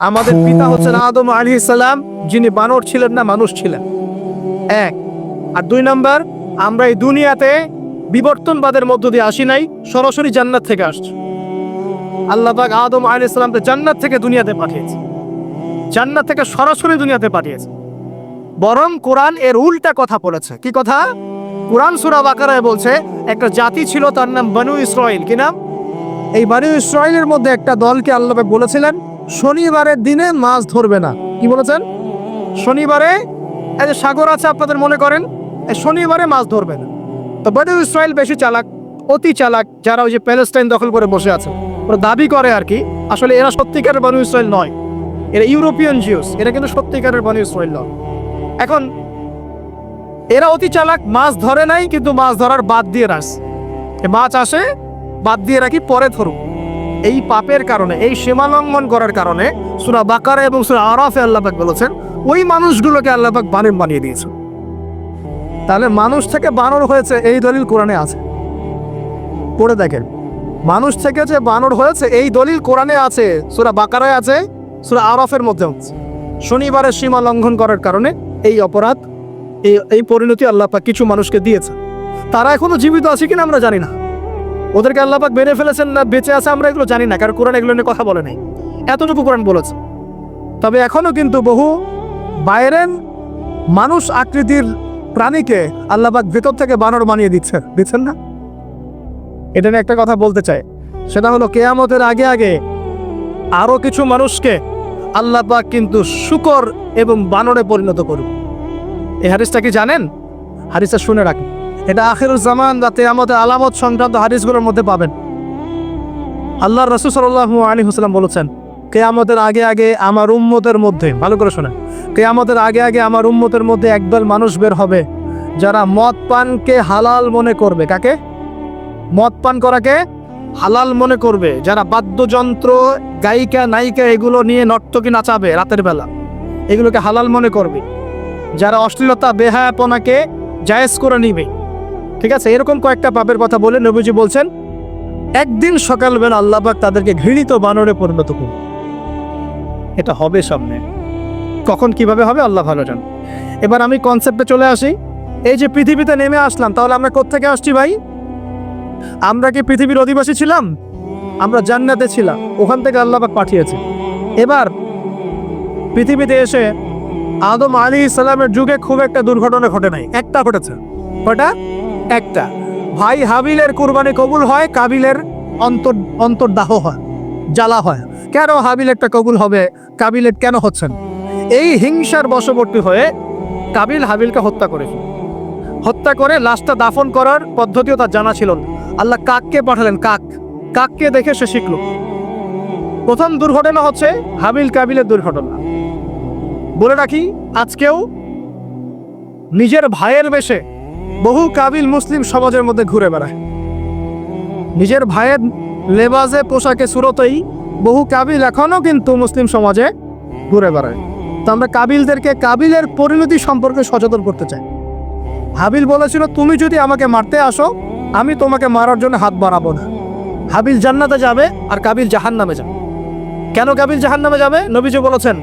আমাদের পিতা হচ্ছেন আদম আলী সালাম যিনি বানর ছিলেন না মানুষ ছিলেন। এক। আর দুই নাম্বার আমরা এই দুনিয়াতে বিবর্তনবাদের মধ্য দিয়ে আসি নাই সরাসরি জান্নাত থেকে আসছি। আল্লাহ পাক আদম আলী সালামকে জান্নাত থেকে দুনিয়াতে পাঠিয়েছে। জান্নাত থেকে সরাসরি দুনিয়াতে পাঠিয়েছে। বরং কোরআন এর উল্টা কথা বলেছে। কি কথা? কোরআন সুরা বাকারায় বলছে একটা জাতি ছিল তার নাম বানু ইসরাইল কি নাম? এই বানু ইসরায়েলের মধ্যে একটা দলকে আল্লাহ বলেছিলেন শনিবারের দিনে মাছ ধরবে না। কি বলেছেন? শনিবারে, এই যে সাগর আছে, আপনাদের মনে করেন, এই শনিবারে মাছ ধরবে না। তো বানু ইসরায়েল বেশি চালাক, অতি চালাক, যারা ওই যে প্যালেস্টাইন দখল করে বসে আছে, ওরা দাবি করে আর কি, আসলে এরা সত্যিকারের বানু ইসরায়েল নয়। এরা ইউরোপিয়ান জিউস, এরা কিন্তু সত্যিকারের বানু ইসরায়েল নয়। এখন, এরা অতি চালাক, মাছ ধরে নাই, কিন্তু মাছ ধরার বাদ দিয়ে রাস। মাছ আসে, বাদ দিয়ে রাখি, পরে ধরুক এই পাপের কারণে, এই সীমা লঙ্ঘন করার কারণে সুরা বাকারা এবং সুরা আরাফে আল্লাপাক বলেছেন, ওই মানুষগুলোকে আল্লাপাক বানের বানিয়ে দিয়েছে তাহলে মানুষ থেকে বানর হয়েছে, এই দলিল কোরআনে আছে। পড়ে দেখেন, মানুষ থেকে যে বানর হয়েছে, এই দলিল কোরআনে আছে, সুরা বাকারায় আছে, সুরা আরাফের মধ্যে শনিবারের সীমা লঙ্ঘন করার কারণে এই অপরাধ, এই এই পরিণতি আল্লাপাক কিছু মানুষকে দিয়েছে তারা এখনও জীবিত আছে কিনা আমরা জানি না। ওদেরকে আল্লাপাক বেড়ে ফেলেছেন না, বেঁচে আছে আমরা এগুলো জানি না, কারণ কোরআন এগুলো নিয়ে কথা বলে নাই। এতটুকু কোরআন বলেছে। তবে এখনও কিন্তু বহু বাইরের মানুষ আকৃতির প্রাণীকে আল্লাপাক ভেতর থেকে বানর বানিয়ে দিচ্ছে। দিচ্ছেন না? এটা নিয়ে একটা কথা বলতে চাই। সেটা হলো কেয়ামতের আগে আগে আরও কিছু মানুষকে আল্লাপাক কিন্তু শুকর এবং বানরে পরিণত করুক। এই হারিসটা কি জানেন? হারিসটা শুনে রাখেন। এটা আখিরুল জামান বা তেয়ামতের আলামত সংক্রান্ত হাদিসগুলোর মধ্যে পাবেন। আল্লাহ রসুল সাল্লাহ আলী হুসলাম বলেছেন, কেয়ামতের আগে আগে আমার উম্মতের মধ্যে, ভালো করে শোনেন, কেয়ামতের আগে আগে আমার উম্মতের মধ্যে একদল মানুষ বের হবে, যারা মদ পানকে হালাল মনে করবে। কাকে? মদ পান করাকে হালাল মনে করবে, যারা বাদ্যযন্ত্র, গায়িকা, নায়িকা এগুলো নিয়ে নর্তকী নাচাবে রাতের বেলা, এগুলোকে হালাল মনে করবে। যারা অশ্লীলতা, বেহায়াপনাকে জায়েজ করে নিবে। ঠিক আছে, এরকম কয়েকটা পাপের কথা বলে নবীজি বলছেন, একদিন সকালবেলা আল্লাহবাক তাদেরকে ঘৃণিত বানরে পরিণত করবে এটা হবে সামনে। কখন কীভাবে হবে আল্লাহ ভালো জান এবার আমি কনসেপ্টে চলে আসি। এই যে পৃথিবীতে নেমে আসলাম, তাহলে আমরা কোত্থেকে আসছি ভাই? আমরা কি পৃথিবীর অধিবাসী ছিলাম? আমরা জান্নাতে ছিলাম, ওখান থেকে আল্লাহবাক পাঠিয়েছে। এবার পৃথিবীতে এসে আদম আলী ইসলামের যুগে খুব একটা দুর্ঘটনা ঘটে নাই। একটা ঘটেছে। কটা একটা। ভাই হাবিলের কুরবানি কবুল হয়, কাবিলের অন্তর অন্তর্দাহ হয়, জ্বালা হয়। কেন হাবিলেরটা কবুল হবে? কাবিলের কেন হচ্ছেন? এই হিংসার বশবর্তী হয়ে কাবিল হাবিলকে হত্যা করেছে। হত্যা করে লাশটা দাফন করার পদ্ধতিও তার জানা ছিল আল্লাহ কাককে পাঠালেন, কাক। কাককে দেখে সে শিখল। প্রথম দুর্ঘটনা হচ্ছে হাবিল কাবিলের দুর্ঘটনা। বলে রাখি, আজকেও নিজের ভাইয়ের বেশে বহু কাবিল মুসলিম সমাজের মধ্যে ঘুরে বেড়ায়। নিজের ভাইয়ের লেবাজে পোশাকে সুরতই বহু কাবিল এখনও কিন্তু মুসলিম সমাজে ঘুরে বেড়ায়। তো আমরা কাবিলদেরকে কাবিলের পরিণতি সম্পর্কে সচেতন করতে চাই। হাবিল বলেছিল, তুমি যদি আমাকে মারতে আসো, আমি তোমাকে মারার জন্য হাত বাড়াবো না। হাবিল জান্নাতে যাবে আর কাবিল জাহান নামে যাবে। কেন কাবিল জাহান নামে যাবে? নবীজি বলেছেন,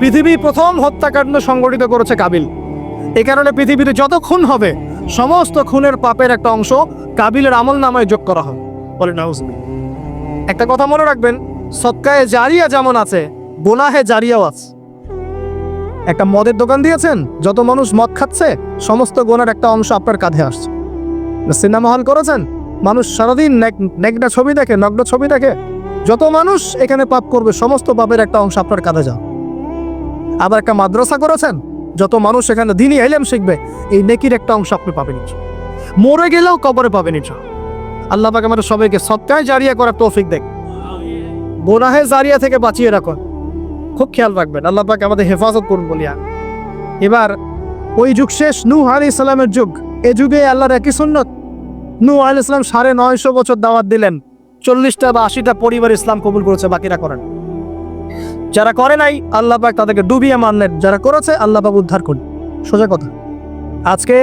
পৃথিবী প্রথম হত্যাকাণ্ড সংগঠিত করেছে কাবিল। এ কারণে পৃথিবীতে যত খুন হবে সমস্ত খুনের পাপের একটা অংশ কাবিলের আমল নামায় যোগ করা হয়। বলে নাউজুবিল্লাহ। একটা কথা মনে রাখবেন, সৎকায়ে জারিয়া যেমন আছে, গোনাহে জারিয়াও আছে। একটা মদের দোকান দিয়েছেন, যত মানুষ মদ খাচ্ছে, সমস্ত গোনার একটা অংশ আপনার কাঁধে আসছে। সিনেমা হল করেছেন, মানুষ সারাদিন নেকটা ছবি দেখে, নগ্ন ছবি দেখে, যত মানুষ এখানে পাপ করবে, সমস্ত পাপের একটা অংশ আপনার কাঁধে যাও আবার একটা মাদ্রাসা করেছেন যত মানুষ এখানে দিনই এলেম শিখবে, এই নেকির একটা অংশ আপনি পাবেন মরে গেলেও কবরে পাবেন ইনশা। আল্লাহ পাক আমাদের সবাইকে সৎকায় জারিয়া করার তৌফিক দেখ গোনাহে জারিয়া থেকে বাঁচিয়ে রাখুন। খুব খেয়াল রাখবেন, আল্লাহ পাক আমাদের হেফাজত করুন বলিয়া। এবার, ওই যুগ শেষ, নূহ আলী ইসলামের যুগ। এ যুগে আল্লাহর একই সুন্নত। নূহ আলী ইসলাম সাড়ে নয়শো বছর দাওয়াত দিলেন। চল্লিশটা বা আশিটা পরিবার ইসলাম কবুল করেছে, বাকিরা করেন। যারা করে নাই, আল্লাহ পাক তাদেরকে ডুবিয়ে মানলেন যারা করেছে, আল্লাহ পাক উদ্ধার করলেন। সোজা কথা। আজকে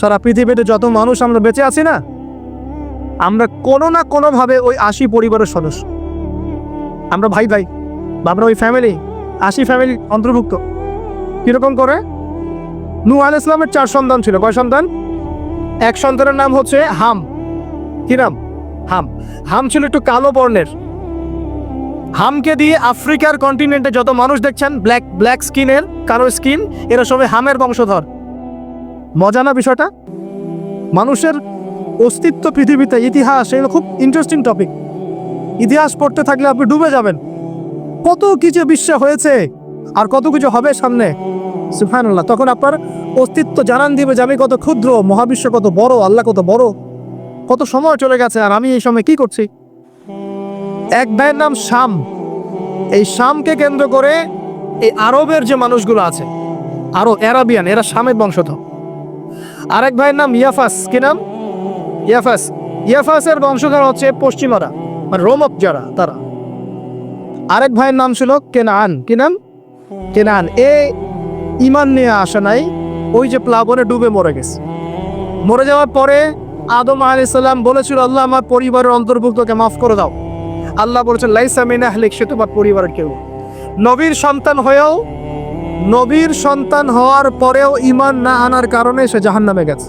সারা পৃথিবীতে যত মানুষ আমরা বেঁচে আছি না, আমরা কোনো না কোনোভাবে ওই আশি পরিবারের সদস্য। আমরা ভাই ভাই বা আমরা ওই ফ্যামিলি আশি ফ্যামিলি অন্তর্ভুক্ত। কীরকম করে? নু আল ইসলামের চার সন্তান ছিল। কয় সন্তান? এক সন্তানের নাম হচ্ছে হাম। কি নাম? হাম। হাম ছিল একটু কালো বর্ণের। হামকে দিয়ে আফ্রিকার কন্টিনেন্টে যত মানুষ দেখছেন ব্ল্যাক ব্ল্যাক স্কিনের কালো স্কিন এরা সবাই হামের বংশধর। মজা না বিষয়টা? মানুষের অস্তিত্ব পৃথিবীতে ইতিহাস, এগুলো খুব ইন্টারেস্টিং টপিক ইতিহাস পড়তে থাকলে আপনি ডুবে যাবেন। কত কিছু বিশ্ব হয়েছে, আর কত কিছু হবে সামনে। সুফানুল্লাহ তখন আপনার অস্তিত্ব জানান দিবে যে আমি কত ক্ষুদ্র, মহাবিশ্ব কত বড়, আল্লাহ কত বড়। কত সময় চলে গেছে, আর আমি এই সময় কি করছি? এক ভাইয়ের নাম শাম। এই শামকে কেন্দ্র করে এই আরবের যে মানুষগুলো আছে, আরও অ্যারাবিয়ান, এরা শামের বংশধর। আরেক ভাইয়ের নাম ইয়াফাস, কি নাম? ইয়াফাস। ইয়াফাসের বংশধর হচ্ছে পশ্চিমারা মানে রোমক যারা, তারা। আরেক ভাইয়ের নাম ছিল কেনান, কি নাম? কেনান। এ ইমান নিয়ে আসা নাই, ওই যে প্লাবনে ডুবে মরে গেছে। মরে যাওয়ার পরে আদম আলাইসাল্লাম বলেছিল, আল্লাহ, আমার পরিবারের অন্তর্ভুক্তকে মাফ করে দাও। আল্লাহ বলেছেন, লাইসা মিনা হলেক সে তোমার পরিবারের কেউ। নবীর সন্তান হয়েও, নবীর সন্তান হওয়ার পরেও ইমান না আনার কারণে সে জাহান নামে গেছে।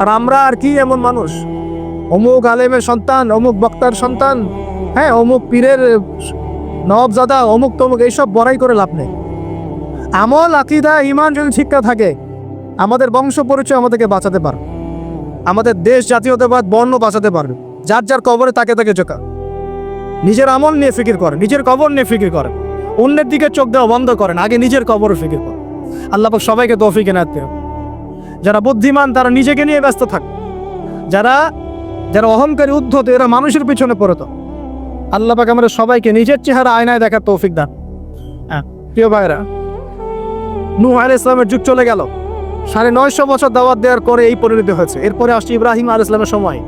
আর আমরা আর কি এমন মানুষ? অমুক আলেমের সন্তান, অমুক বক্তার সন্তান হ্যাঁ অমুক পীরের নবজাদা অমুক তমুক, এইসব বড়াই করে লাভ নেই। আমল, আকিদা ইমান যদি শিক্ষা থাকে, আমাদের বংশ পরিচয় আমাদেরকে বাঁচাতে পারে আমাদের দেশ জাতীয়তাবাদ, বর্ণ বাঁচাতে পারবে। যার যার কবরে তাকে তাকে চোখা। নিজের আমল নিয়ে ফিকির করেন, নিজের কবর নিয়ে ফিকির করেন, অন্যের দিকে চোখ দেওয়া বন্ধ করেন, আগে নিজের কবর ফিকির করেন। আল্লাহ পাক সবাইকে তৌফিক এনাতে যারা বুদ্ধিমান, তারা নিজেকে নিয়ে ব্যস্ত থাকে। যারা যারা অহংকারী, উদ্ধত, এরা মানুষের পিছনে পড়ে তো। আল্লাহ পাক আমাদের সবাইকে নিজের চেহারা আয়নায় দেখার তৌফিক দান। হ্যাঁ প্রিয় ভাইরা নূহ আলাইহিস ইসলামের যুগ চলে গেল। সাড়ে নয়শো বছর দাওয়াত দেওয়ার পরে এই পরিণতি হয়েছে। এরপরে আসছে ইব্রাহিম আল ইসলামের সময়।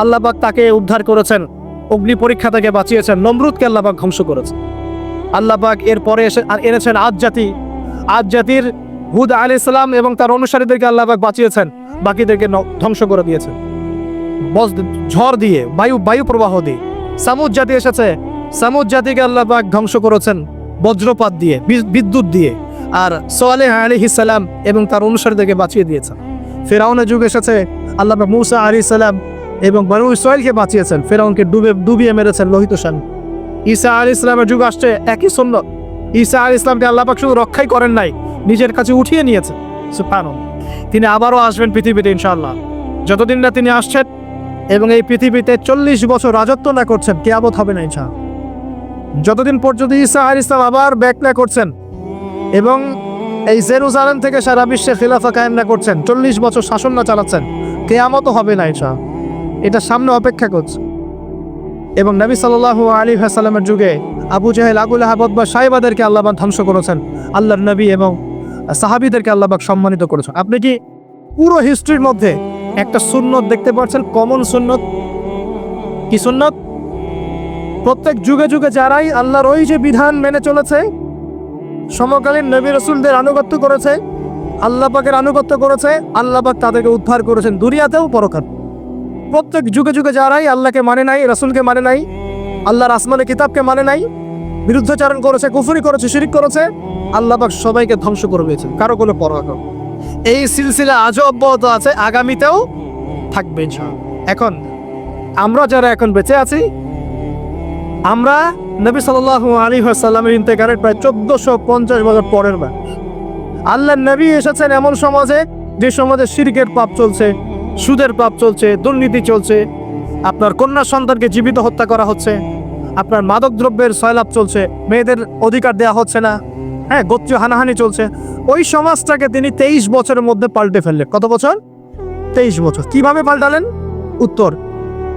আল্লাহ পাক তাকে উদ্ধার করেছেন। অগ্নি পরীক্ষা থেকে বাঁচিয়েছেন। নমরুদকে আল্লাহ পাক ধ্বংস করেছেন আল্লাহ পাক এরপরে এসে এনেছেন আজ জাতি। আজ জাতির হুদ আলি ইসলাম এবং তার অনুসারীদেরকে আল্লাহ পাক বাঁচিয়েছেন। বাকিদেরকে ধ্বংস করে দিয়েছেন। বস ঝড় দিয়ে, বায়ু বায়ু প্রবাহ দিয়ে। সামুদ জাতি এসেছে। সামুদ জাতিকে আল্লাহ পাক ধ্বংস করেছেন বজ্রপাত দিয়ে বিদ্যুৎ দিয়ে। আর সোয়ালে আলী সালাম এবং তার অনুসারীদেরকে বাঁচিয়ে দিয়েছেন। ফেরাউনের যুগ এসেছে। আল্লাহ মুসা আলী সালাম এবং বানু ইসরায়েলকে বাঁচিয়েছেন। ফেরাউনকে ডুবে ডুবিয়ে মেরেছেন লোহিত শান ঈসা আলী ইসলামের যুগ আসছে, একই সুন্নত। ঈসা আলী ইসলামকে আল্লাহ পাক শুধু রক্ষাই করেন নাই, নিজের কাছে উঠিয়ে নিয়েছেন। সুবহানাল্লাহ। তিনি আবারও আসবেন পৃথিবীতে, ইনশাআল্লাহ। যতদিন না তিনি আসছেন এবং এই পৃথিবীতে চল্লিশ বছর রাজত্ব না করছেন কেয়াবত হবে না, ইনশাআল্লাহ। যতদিন পর্যন্ত ঈসা আলী ইসলাম আবার ব্যাক না করছেন এবং এই জেরুজালেম থেকে সারা বিশ্বে খিলাফা কায়েম না করছেন, চল্লিশ বছর শাসন না চালাচ্ছেন, কেয়ামতও হবে না ইনশা এটা সামনে অপেক্ষা করছে। এবং নবী সাল্লাহ আলী হাসালামের যুগে আবু জাহেল আবুল আহাবদ বা সাহেবাদেরকে আল্লাহবাক ধ্বংস করেছেন। আল্লাহর নবী এবং সাহাবিদেরকে আল্লাহবাক সম্মানিত করেছেন। আপনি কি পুরো হিস্ট্রির মধ্যে একটা সুন্নত দেখতে পাচ্ছেন? কমন সুন্নত? কি সুন্নত? প্রত্যেক যুগে যুগে যারাই আল্লাহর ওই যে বিধান মেনে চলেছে, সমকালীন নবী রসুলদের আনুগত্য করেছে, আল্লাহ পাকের আনুগত্য করেছে, আল্লাহ পাক তাদেরকে উদ্ধার করেছেন। দুনিয়াতেও পরকাল প্রত্যেক যুগে যুগে যারাই আল্লাহকে মানে নাই, রসুলকে মানে নাই, আল্লাহর আসমানে কিতাবকে মানে নাই, বিরুদ্ধাচারণ করেছে, কুফুরি করেছে, শিরিক করেছে, আল্লাহ পাক সবাইকে ধ্বংস করে দিয়েছেন, কারও কোনো পরোয়া এই সিলসিলা আজও অব্যাহত আছে, আগামীতেও থাকবে এখন আমরা যারা এখন বেঁচে আছি, আমরা নবী সাল্লাল্লাহু আলী সাল্লামের ইন্তেকারের প্রায় চোদ্দশো পঞ্চাশ বছর পরের বার। আল্লাহ নবী এসেছেন এমন সমাজে, যে সমাজে শিরকের পাপ চলছে সুদের পাপ চলছে, দুর্নীতি চলছে, আপনার কন্যা সন্তানকে জীবিত হত্যা করা হচ্ছে, আপনার মাদক দ্রব্যের সয়লাভ চলছে, মেয়েদের অধিকার দেওয়া হচ্ছে না হ্যাঁ গোত্রীয় হানাহানি চলছে। ওই সমাজটাকে তিনি তেইশ বছরের মধ্যে পাল্টে ফেললেন। কত বছর? তেইশ বছর। কীভাবে পাল্টালেন? উত্তর,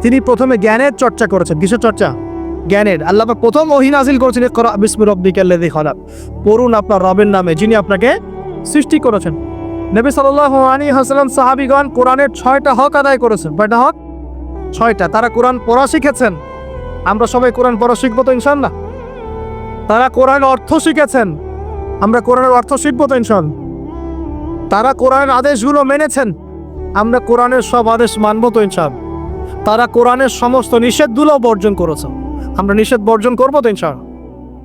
তিনি প্রথমে জ্ঞানের চর্চা করেছেন। কিসের চর্চা? জ্ঞানের। আল্লাহ প্রথম ওহি নাজিল করেছেন, ইকরা বিসমি রব্বিকাল্লাযী খালাক। পড়ুন আপনার রবের নামে, যিনি আপনাকে সৃষ্টি করেছেন। নবী সাল্লাল্লাহু আলাইহি ওয়াসাল্লাম সাহাবীগণ কোরআনের ছয়টা হক আদায় করেছেন। কয়টা হক? ছয়টা। তারা কোরআন পড়া শিখেছেন। আমরা সবাই কোরআন পড়া শিখব তো ইনশাআল্লাহ। তারা কোরআন অর্থ শিখেছেন। আমরা কোরআনের অর্থ শিখব তো ইনশাআল্লাহ। তারা কোরআনের আদেশগুলো মেনেছেন। আমরা কোরআনের সব আদেশ মানবো তো ইনশাআল্লাহ। তারা কোরআনের সমস্ত নিষেধগুলো বর্জন করেছেন। আমরা নিষেধ বর্জন করব তো ইনশাআল্লাহ।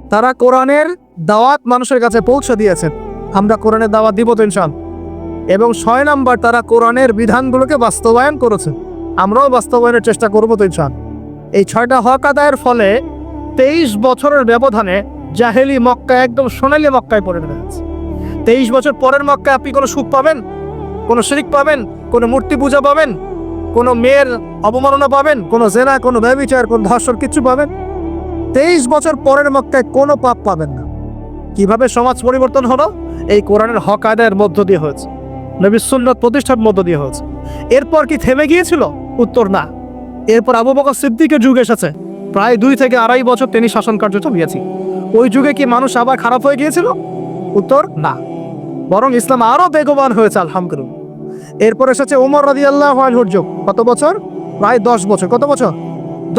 তারা কোরআনের দাওয়াত মানুষের কাছে পৌঁছে দিয়েছেন। আমরা কোরআনের দাওয়াত দিব তো ইনশাল এবং ছয় নাম্বার তারা কোরআনের বিধানগুলোকে বাস্তবায়ন করেছে। আমরাও বাস্তবায়নের চেষ্টা করব তো ইনশাল এই ছয়টা হক আদায়ের ফলে তেইশ বছরের ব্যবধানে জাহেলি মক্কা একদম সোনালি মক্কায় পরিণত হয়েছে তেইশ বছর পরের মক্কায় আপনি কোনো সুখ পাবেন? কোনো শিরিক পাবেন? কোনো মূর্তি পূজা পাবেন? কোনো মেয়ের অবমাননা পাবেন? কোনো জেনা, কোনো ব্যবচার, কোনো ধর্ষণ কিছু পাবেন? তেইশ বছর পরের মক্কায় কোনো পাপ পাবেন না। কীভাবে সমাজ পরিবর্তন হলো? এই কোরআনের হক আদায়ের মধ্য দিয়ে হয়েছে। নবী সুন্নত প্রতিষ্ঠার মধ্য দিয়ে হয়েছে। এরপর কি থেমে গিয়েছিল? উত্তর না। এরপর আবু বকর সিদ্দিকের যুগ এসেছে। প্রায় দুই থেকে আড়াই বছর তিনি শাসন কার্য চালিয়েছি। ওই যুগে কি মানুষ আবার খারাপ হয়ে গিয়েছিল? উত্তর না। বরং ইসলাম আরও বেগবান হয়েছে, আলহামদুলিল্লাহ। এরপর এসেছে ওমর রাজি আল্লাহ যুগ। কত বছর? প্রায় দশ বছর। কত বছর?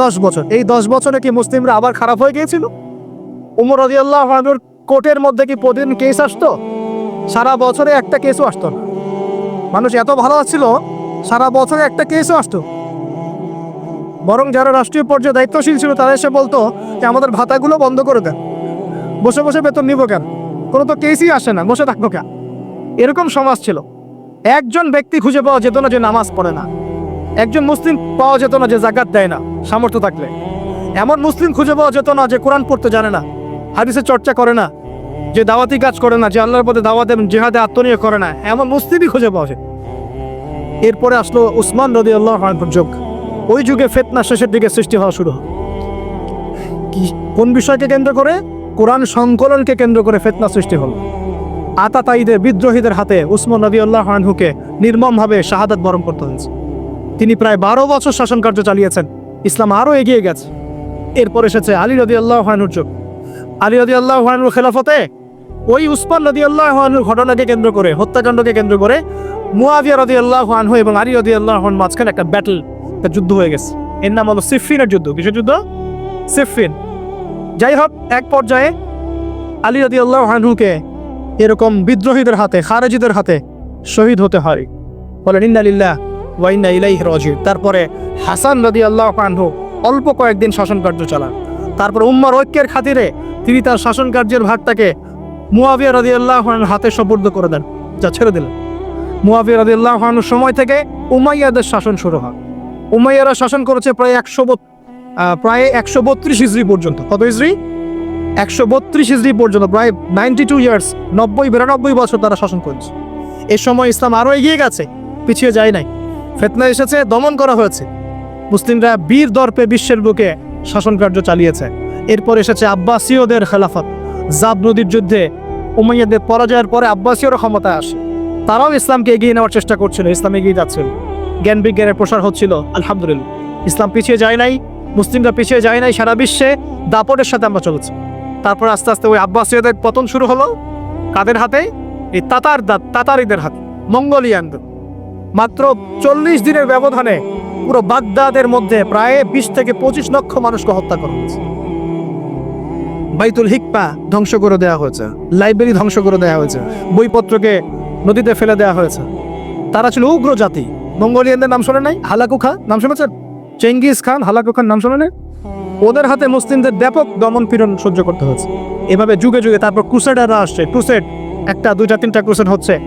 দশ বছর। এই দশ বছরে কি মুসলিমরা আবার খারাপ হয়ে গিয়েছিল? উমর রাজি আল্লাহ কোর্টের মধ্যে কি প্রতিদিন কেস আসতো? সারা বছরে একটা কেসও আসতো না। মানুষ এত ভালো ছিল সারা বছরে একটা কেসও আসতো। বরং যারা রাষ্ট্রীয় পর্যায়ে দায়িত্বশীল ছিল, তারা এসে বলতো যে, আমাদের ভাতাগুলো বন্ধ করে দেন। বসে বসে বেতন নিব কেন? কোনো তো কেসই আসে না, বসে থাকব কেন? এরকম সমাজ ছিল। একজন ব্যক্তি খুঁজে পাওয়া যেত না যে, নামাজ পড়ে না। একজন মুসলিম পাওয়া যেত না যে, জাকাত দেয় না, সামর্থ্য থাকলে। এমন মুসলিম খুঁজে পাওয়া যেত না যে, কোরআন পড়তে জানে না হাদিসের চর্চা করে না যে দাওয়াতি কাজ করে না, যে আল্লাহর পথে দাওয়াত এবং জেহাদে আত্মনিয়োগ করে না, এমন মুসলিমই খুঁজে পাওয়া যায়। এরপরে আসলো উসমান রদি আল্লাহ যুগ। ওই যুগে ফেতনা শেষের দিকে সৃষ্টি হওয়া শুরু। কি, কোন বিষয়কে কেন্দ্র করে? কোরআন সংকলনকে কেন্দ্র করে ফেতনা সৃষ্টি হলো। আতাতাইদের বিদ্রোহীদের হাতে উসমান নদী আল্লাহ আনহুকে নির্মমভাবে শাহাদাত বরণ করতে হয়েছে। তিনি প্রায় বারো বছর শাসন কার্য চালিয়েছেন। ইসলাম আরও এগিয়ে গেছে। এরপর এসেছে আলী রদি আল্লাহ হানুর যুগ। আলী রদি আল্লাহ হানুর খেলাফতে ওই উসমান নদী আল্লাহ ঘটনাকে কেন্দ্র করে, হত্যাকাণ্ডকে কেন্দ্র করে মুয়াবিয়া রদি আল্লাহ আনহু এবং আলী রদি আল্লাহ মাঝখানে একটা ব্যাটল একটা যুদ্ধ হয়ে গেছে। এর নাম হলো সিফিনের যুদ্ধ। কিসের যুদ্ধ? সিফিন যাই হোক, এক পর্যায়ে আলী রদি আল্লাহ আনহুকে এরকম বিদ্রোহীদের হাতে, খারেজিদের হাতে শহীদ হতে হয়। বলেন ইন্নালিল্লাহ ওয়াইন্না ইলাইহ রাজিউন। তারপরে হাসান রদি আল্লাহ আনহু অল্প কয়েকদিন শাসন কার্য চালান। তারপর উম্মার ঐক্যের খাতিরে তিনি তার শাসন কার্যের ভাগটাকে মুয়াবিয়া রদি আল্লাহ হাতে সুপর্দ করে দেন, যা ছেড়ে দিলেন। মুয়াবিয়া রদি আল্লাহ সময় থেকে উমাইয়াদের শাসন শুরু হয়। উমাইয়ারা শাসন করেছে প্রায় একশো প্রায় একশো বত্রিশ ইসরি পর্যন্ত। কত ইসরি একশো বত্রিশ ইসরি পর্যন্ত, প্রায় নাইনটি টু ইয়ার্স নব্বই, বিরানব্বই বছর তারা শাসন করেছে। এ সময় ইসলাম আরও এগিয়ে গেছে, পিছিয়ে যায় নাই। ফেতনা এসেছে, দমন করা হয়েছে। মুসলিমরা বীর দর্পে বিশ্বের বুকে শাসন কার্য চালিয়েছে। এরপর এসেছে আব্বাসীয়দের খেলাফত। জাব নদীর যুদ্ধে উমাইয়াদের পরাজয়ের পরে আব্বাসীয়রা ক্ষমতায় আসে। তারাও ইসলামকে এগিয়ে নেওয়ার চেষ্টা করছিল, ইসলাম এগিয়ে যাচ্ছিল। জ্ঞান বিজ্ঞানের প্রসার হচ্ছিল, আলহামদুলিল্লাহ। ইসলাম পিছিয়ে যায় নাই, মুসলিমরা পিছিয়ে যায় নাই, সারা বিশ্বে দাপটের সাথে আমরা চলেছি। তারপর আস্তে আস্তে ওই আব্বাসীয়দের পতন শুরু হলো। কাদের হাতে? এই তাতার দা- তাতারিদের হাতে, মঙ্গোলিয়ানদের। মাত্র চল্লিশ দিনের ব্যবধানে পুরো বাগদাদের মধ্যে প্রায় বিশ থেকে পঁচিশ লক্ষ মানুষকে হত্যা করা হয়েছে। বাইতুল হিকপা ধ্বংস করে দেওয়া হয়েছে। লাইব্রেরি ধ্বংস করে দেওয়া হয়েছে। বইপত্রকে নদীতে ফেলে দেওয়া হয়েছে। তারা ছিল উগ্র জাতি। মঙ্গোলিয়ানদের নাম শোনে নাই? হালাকু খা নাম শুনেছেন? চেঙ্গিস খান হালাকু খান নাম শোনে নাই? ওদের হাতে মুসলিমদের ব্যাপক দমন পীড়ন সহ্য করতে হয়েছে। এভাবে যুগে যুগে তারপর ক্রুসেডাররা আসছে। ক্রুসেড, একটা, দুইটা, তিনটা ক্রুসেড হচ্ছে।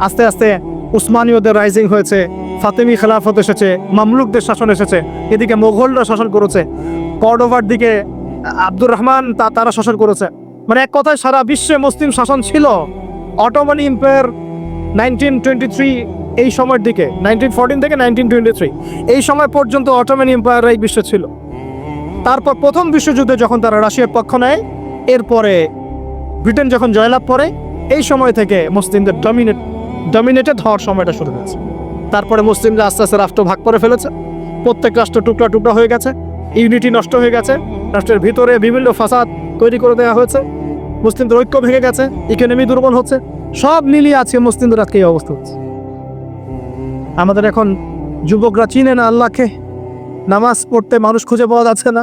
আস্তে আস্তে উসমানীয়দের রাইজিং হয়েছে। ফাতেমি খেলাফত এসেছে। মামলুকদের শাসন এসেছে। এদিকে মোঘলরা শাসন করেছে। কর্ডোভার দিকে আব্দুর রহমান তা তারা শাসন করেছে। মানে এক কথায় সারা বিশ্বে মুসলিম শাসন ছিল অটোমানি এম্পায়ার নাইনটিন টোয়েন্টি থ্রি এই সময়ের দিকে, নাইনটিন ফোরটিন থেকে নাইনটিন টোয়েন্টি থ্রি, এই সময় পর্যন্ত অটোমানি এম্পায়ার এই বিশ্বে ছিল। তারপর প্রথম বিশ্বযুদ্ধে যখন তারা রাশিয়ার পক্ষ নেয়, এরপরে ব্রিটেন যখন জয়লাভ করে, এই সময় থেকে মুসলিমদের ডমিনেট ডমিনেটেড হওয়ার সময়টা শুরু হয়েছে। তারপরে মুসলিমরা আস্তে আস্তে রাষ্ট্র ভাগ করে ফেলেছে। প্রত্যেক রাষ্ট্র টুকরা টুকরা হয়ে গেছে। ইউনিটি নষ্ট হয়ে গেছে। রাষ্ট্রের ভিতরে বিভিন্ন ফাসাদ তৈরি করে দেওয়া হয়েছে। মুসলিমদের ঐক্য ভেঙে গেছে ইকোনমি দুর্বল হচ্ছে, সব মিলিয়ে আজকে মুসলিমদের আজকে এই অবস্থা হচ্ছে। আমাদের এখন যুবকরা চিনে না আল্লাহকে। নামাজ পড়তে মানুষ খুঁজে পাওয়া যাচ্ছে না,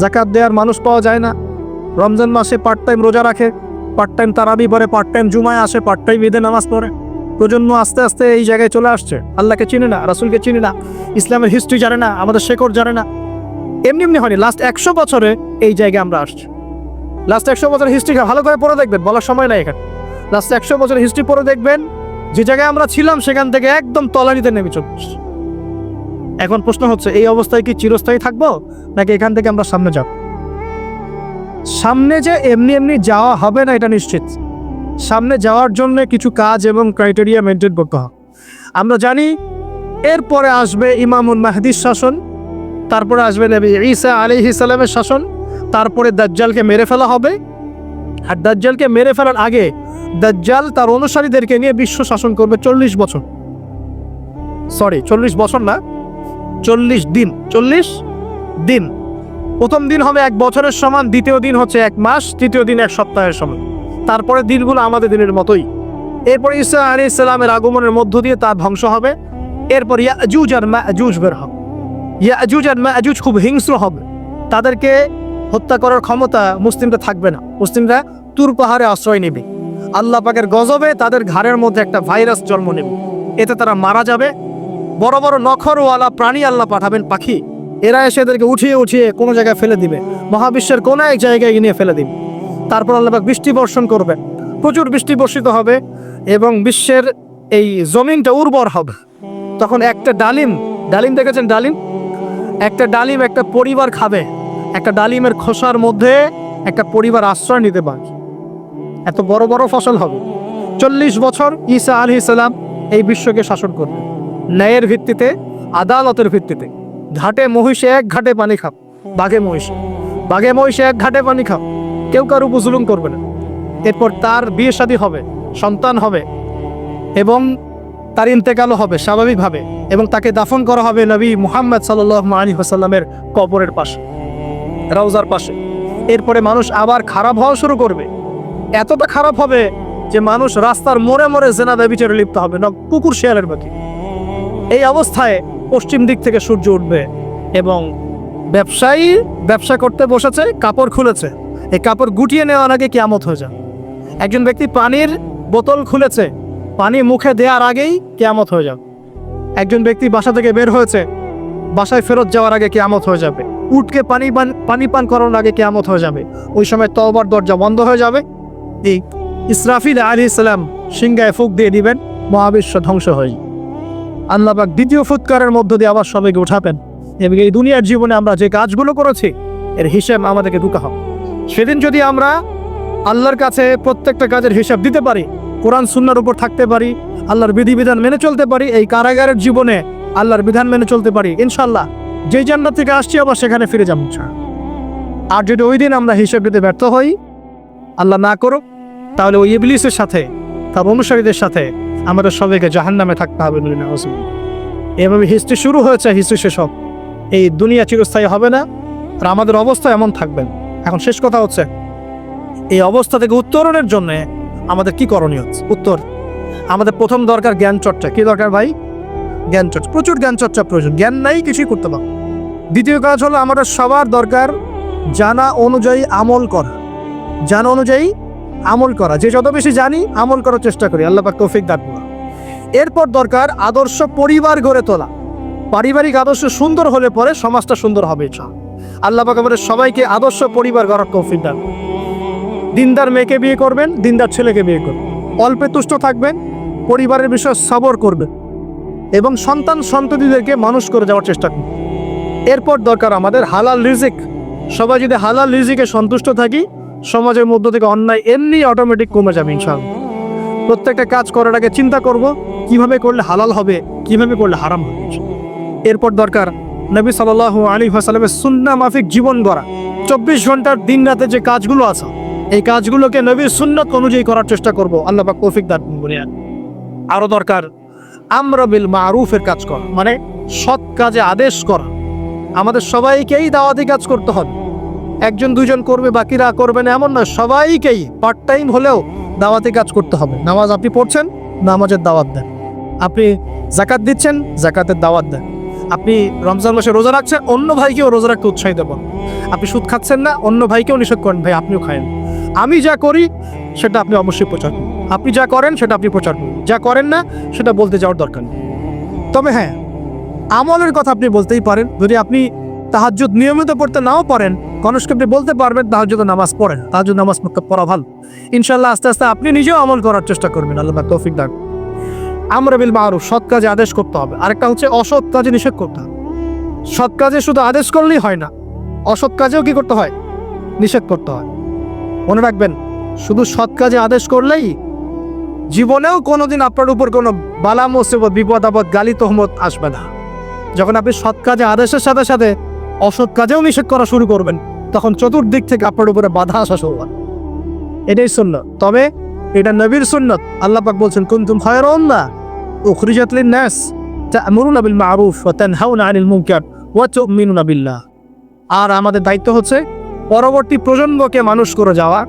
জাকাত দেওয়ার মানুষ পাওয়া যায় না। রমজান মাসে পার্ট টাইম রোজা রাখে পার্ট টাইম তারাবি পরে পার্ট টাইম জুমায় আসে পার্ট টাইম ঈদে নামাজ পড়ে। প্রজন্ম আস্তে আস্তে এই জায়গায় চলে আসছে। আল্লাহকে চিনে না, রাসুলকে চিনে না, ইসলামের হিস্ট্রি জানে না, আমাদের শেকড় জানে না। এমনি এমনি হয়নি। লাস্ট একশো বছরে এই জায়গায় আমরা আসছি। লাস্ট একশো বছরের হিস্ট্রি ভালো করে পড়ে দেখবেন, বলার সময় নাই এখানে। লাস্ট একশো বছরের হিস্ট্রি পড়ে দেখবেন, যে জায়গায় আমরা ছিলাম সেখান থেকে একদম তলানিতে নেমে চলে এসেছি। এখন প্রশ্ন হচ্ছে, এই অবস্থায় কি চিরস্থায়ী থাকব, নাকি এখান থেকে আমরা সামনে যাব? সামনে যে এমনি এমনি যাওয়া হবে না, এটা নিশ্চিত। সামনে যাওয়ার জন্য কিছু কাজ এবং ক্রাইটেরিয়া মেনটেন করতে হবে। আমরা জানি, এরপরে আসবে ইমামুল মাহদির শাসন তারপরে আসবে নবী ঈসা আলী ইসালামের শাসন, তারপরে দাজ্জালকে মেরে ফেলা হবে। আর দাজ্জালকে মেরে ফেলার আগে দাজ্জাল তার অনুসারীদেরকে নিয়ে বিশ্ব শাসন করবে চল্লিশ বছর। সরি চল্লিশ বছর না, চল্লিশ দিন চল্লিশ দিন। প্রথম দিন হবে এক বছরের সমান, দ্বিতীয় দিন হচ্ছে এক মাস, তৃতীয় দিন এক সপ্তাহের সমান। তারপরে দিনগুলো আমাদের দিনের মতোই। এরপর ঈসা আলী ইসলামের আগমনের মধ্য দিয়ে তার ধ্বংস হবে। এরপর ইয়াজুজ আর মাজুজ বের হবে। ইয়াজুজ আর মাজুজ খুব হিংস্র হবে। তাদেরকে হত্যা করার ক্ষমতা মুসলিমরা থাকবে না। মুসলিমরা তুর পাহাড়ে আশ্রয় নেবে। আল্লাহ পাকের গজবে তাদের ঘাড়ের মধ্যে একটা ভাইরাস জন্ম নেবে। এতে তারা মারা যাবে। বড় বড় নখরওয়ালা প্রাণী আল্লাহ পাঠাবেন পাখি। এরা এসে এদেরকে উঠিয়ে উঠিয়ে কোনো জায়গায় ফেলে দিবে। মহাবিশ্বের কোনো এক জায়গায় নিয়ে ফেলে দিবে। তারপর আল্লাহ পাক বৃষ্টি বর্ষণ করবে। প্রচুর বৃষ্টি বর্ষিত হবে এবং বিশ্বের এই জমিনটা উর্বর হবে। তখন একটা ডালিম ডালিম দেখেছেন ডালিম? একটা ডালিম একটা পরিবার খাবে, একটা ডালিমের খোসার মধ্যে একটা পরিবার আশ্রয় নিতে পারে। এত বড় বড় ফসল হবে। চল্লিশ বছর ঈসা আলী ইসলাম এই বিশ্বকে শাসন করবে ন্যায়ের ভিত্তিতে, আদালতের ভিত্তিতে। ঘাটে মহিষে এক ঘাটে পানি খাও, বাঘে মহিষ। বাঘে মহিষে এক ঘাটে পানি খাও, কেউ কারও উপজুলুম করবে না। এরপর তার বিয়ে শাদী হবে, সন্তান হবে এবং তার ইন্তেকালও হবে স্বাভাবিকভাবে এবং তাকে দাফন করা হবে নবী মুহাম্মদ সাল্লাহ আলী হাসাল্লামের কবরের পাশে রওজার পাশে। এরপরে মানুষ আবার খারাপ হওয়া শুরু করবে। এতটা খারাপ হবে যে মানুষ রাস্তার মোড়ে মোড়ে জেনা ব্যবিচারে লিপ্ত হবে না কুকুর শেয়ালের বাকি। এই অবস্থায় পশ্চিম দিক থেকে সূর্য উঠবে এবং ব্যবসায়ী ব্যবসা করতে বসেছে, কাপড় খুলেছে। এই কাপড় গুটিয়ে নেওয়ার আগে কেয়ামত হয়ে যাবে। একজন ব্যক্তি পানির বোতল খুলেছে পানি মুখে দেওয়ার আগেই কেয়ামত হয়ে যাবে। একজন ব্যক্তি বাসা থেকে বের হয়েছে, বাসায় ফেরত যাওয়ার আগে কেয়ামত হয়ে যাবে। উটকে পানি পান পানি পান করানোর আগে কেয়ামত হয়ে যাবে। ওই সময় তওবার দরজা বন্ধ হয়ে যাবে। এই ইসরাফিল আলী ইসলাম সিংগায় ফুক দিয়ে দিবেন, মহাবিশ্ব ধ্বংস হয়ে যাবে। আল্লাহ পাক দ্বিতীয় ফুৎকারের মধ্য দিয়ে আবার সবাইকে উঠাবেন। এবং এই দুনিয়ার জীবনে আমরা যে কাজগুলো করেছি, এর হিসাব আমাদেরকে দুকা হোক সেদিন যদি আমরা আল্লাহর কাছে প্রত্যেকটা কাজের হিসাব দিতে পারি কোরআন সুন্নার উপর থাকতে পারি, আল্লাহর বিধিবিধান মেনে চলতে পারি, এই কারাগারের জীবনে আল্লাহর বিধান মেনে চলতে পারি ইনশাল্লাহ যেই জান্নাত থেকে আসছি, আবার সেখানে ফিরে যাব। আর যদি ওই দিন আমরা হিসেব দিতে ব্যর্থ হই, আল্লাহ না করুক, তাহলে ওই ইবলিসের সাথে তার অনুসারীদের সাথে আমাদের সবাইকে জাহান্নামে থাকতে হবে এভাবে হিস্ট্রি শুরু হয়েছে হিস্ট্রি শেষ হোক। এই দুনিয়া চিরস্থায়ী হবে না, আর আমাদের অবস্থা এমন থাকবেন এখন শেষ কথা হচ্ছে, এই অবস্থা থেকে উত্তরণের জন্য আমাদের কি করণীয়? উত্তর, আমাদের প্রথম দরকার জ্ঞান চর্চা। কি দরকার ভাই? জ্ঞান চর্চা। প্রচুর জ্ঞান চর্চা প্রয়োজন। জ্ঞান নাই, কিছুই করতে পারব দ্বিতীয় কাজ হলো আমাদের সবার দরকার জানা অনুযায়ী আমল করা। জানা অনুযায়ী আমল করা। যে যত বেশি জানি, আমল করার চেষ্টা করি। আল্লাহ পাক তৌফিক দান। এরপর দরকার আদর্শ পরিবার গড়ে তোলা। পারিবারিক আদর্শ সুন্দর হলে পরে সমাজটা সুন্দর হবে আল্লাহ পাক আমাদের সবাইকে আদর্শ পরিবার গড়ার তৌফিক দান। দিনদার মেয়েকে বিয়ে করবেন, দিনদার ছেলেকে বিয়ে করবেন। অল্পে তুষ্ট থাকবেন, পরিবারের বিষয়ে সবর করবেন এবং সন্তান সন্ততিদেরকে মানুষ করে যাওয়ার চেষ্টা করবেন। এরপর দরকার আমাদের হালাল রিজিক। সবাই যদি হালাল রিজিকে সন্তুষ্ট থাকি, সমাজের মধ্য থেকে অন্যায় এমনি অটোমেটিক কমে যাবে ইনশাআল্লাহ। প্রত্যেকটা কাজ করার আগে চিন্তা করব, কীভাবে করলে হালাল হবে, কীভাবে করলে হারাম হবে এরপর দরকার নবী সাল আলী হাসালামের সুন্না মাফিক জীবন গড়া। চব্বিশ ঘণ্টার দিন রাতে যে কাজগুলো আছে এই কাজগুলোকে নবীর সুন্নত অনুযায়ী করার চেষ্টা করব। আল্লাহ পাক তৌফিক দান বুনিয়া আরও দরকার, আমরা বিল মারুফের কাজ করা মানে সৎ কাজে আদেশ করা। আমাদের সবাইকেই দাওয়াতি কাজ করতে হবে। একজন, দুজন করবে, বাকিরা করবে না, এমন না সবাইকেই পার্ট টাইম হলেও দাওয়াতি কাজ করতে হবে। নামাজ আপনি পড়ছেন, নামাজের দাওয়াত দেন। আপনি জাকাত দিচ্ছেন জাকাতের দাওয়াত দেন। আপনি রমজান মাসে রোজা রাখছেন, অন্য ভাইকেও রোজা রাখতে উৎসাহিত করুন। আপনি সুদ খাচ্ছেন না, অন্য ভাইকেও নিষেধ করেন, ভাই আপনিও খায়েন। আমি যা করি, সেটা আপনি অবশ্যই প্রচার করুন। আপনি যা করেন, সেটা আপনি প্রচার করুন। যা করেন না, সেটা বলতে যাওয়ার দরকার নেই। তবে হ্যাঁ আমলের কথা আপনি বলতেই পারেন। যদি আপনি তাহাজ্জুদ নিয়মিত পড়তে নাও পারেন কনস্কে আপনি বলতে পারবেন, তাহাজ্জুদ নামাজ পড়েন। তাহাজ্জুদ নামাজ পড়া ভালো। ইনশাল্লাহ আস্তে আস্তে আপনি নিজেও আমল করার চেষ্টা করবেন। আল্লাহ তৌফিক দান আমরা বিল মারুফ, সৎ কাজে আদেশ করতে হবে। আরেকটা হচ্ছে অসৎ কাজে নিষেধ করতে হবে। সৎ কাজে শুধু আদেশ করলেই হয় না, অসৎ কাজেও কি করতে হয়? নিষেধ করতে হয়। মনে রাখবেন, শুধু সৎ কাজে আদেশ করলেই জীবনেও কোনোদিন আপনার উপর কোনো বালা, মুসিবত, বিপদ, আপদ, গালি, তহমত আসবে না। যখন আপনি সৎ কাজে আদেশের সাথে সাথে অসৎ কাজেও নিষেধ করা শুরু করবেন, তখন চতুর্দিক থেকে আপনার উপরে বাধা আসা শুরু হবে এটাই সুন্নত। তবে এটা নবীর সুন্নত। আল্লাহ পাক বলছেন, কুনতুম খায়রান না উখরিজাত লিন-নাস তা'মুরুনা বিল মা'রুফ ওয়া তানহাউনা আনিল মুনকার ওয়া তু'মিনুনা বিল্লাহ। আর আমাদের দায়িত্ব হচ্ছে পরবর্তী প্রজন্মকে মানুষ করে যাওয়া,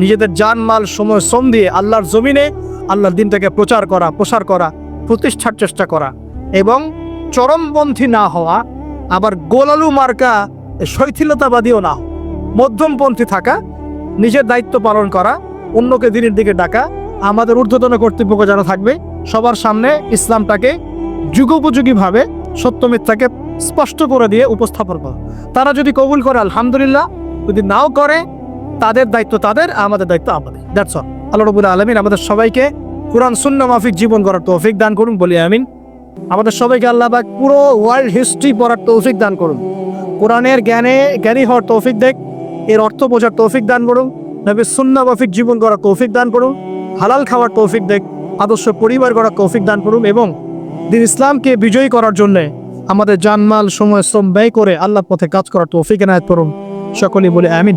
নিজেদের জানমাল, সময়, শ্রম দিয়ে আল্লাহর জমিনে আল্লাহর দিনটাকে প্রচার করা, প্রসার করা, প্রতিষ্ঠার চেষ্টা করা এবং চরমপন্থী না হওয়া, আবার গোলালু মার্কা, শৈথিলতাবাদীও না মধ্যমপন্থী থাকা, নিজের দায়িত্ব পালন করা, অন্যকে দিনের দিকে ডাকা, আমাদের ঊর্ধ্বতন কর্তৃপক্ষ যারা থাকবে, সবার সামনে ইসলামটাকে যুগোপযোগীভাবে সত্য মিথ্যাকে স্পষ্ট করে দিয়ে উপস্থাপন করা। তারা যদি কবুল করে, আলহামদুলিল্লাহ যদি নাও করে, তাদের দায়িত্ব তাদের, আমাদের দায়িত্ব আমাদের। দ্যাটস অল আল্লাহ রবুল আলমিন আমাদের সবাইকে কোরআন শূন্য মাফিক জীবন করার তৌফিক দান করুন, বলি আমিন। আমাদের সবাইকে আল্লাহ পাক পুরো ওয়ার্ল্ড হিস্ট্রি পড়ার তৌফিক দান করুন। কোরআনের জ্ঞানে জ্ঞানী হওয়ার তৌফিক দেখ, এর অর্থ বোঝার তৌফিক দান করুন। নবী শূন্য মাফিক জীবন করার তৌফিক দান করুন। হালাল খাওয়ার তৌফিক দেখ, আদর্শ পরিবার গড়ার তৌফিক দান করুন এবং দিন ইসলামকে বিজয়ী করার জন্যে আমাদের জানমাল, সময়, শ্রম ব্যয় করে আল্লাহ পথে কাজ করার তৌফিক এনায়ত করুন। সকলেই বলে আমিন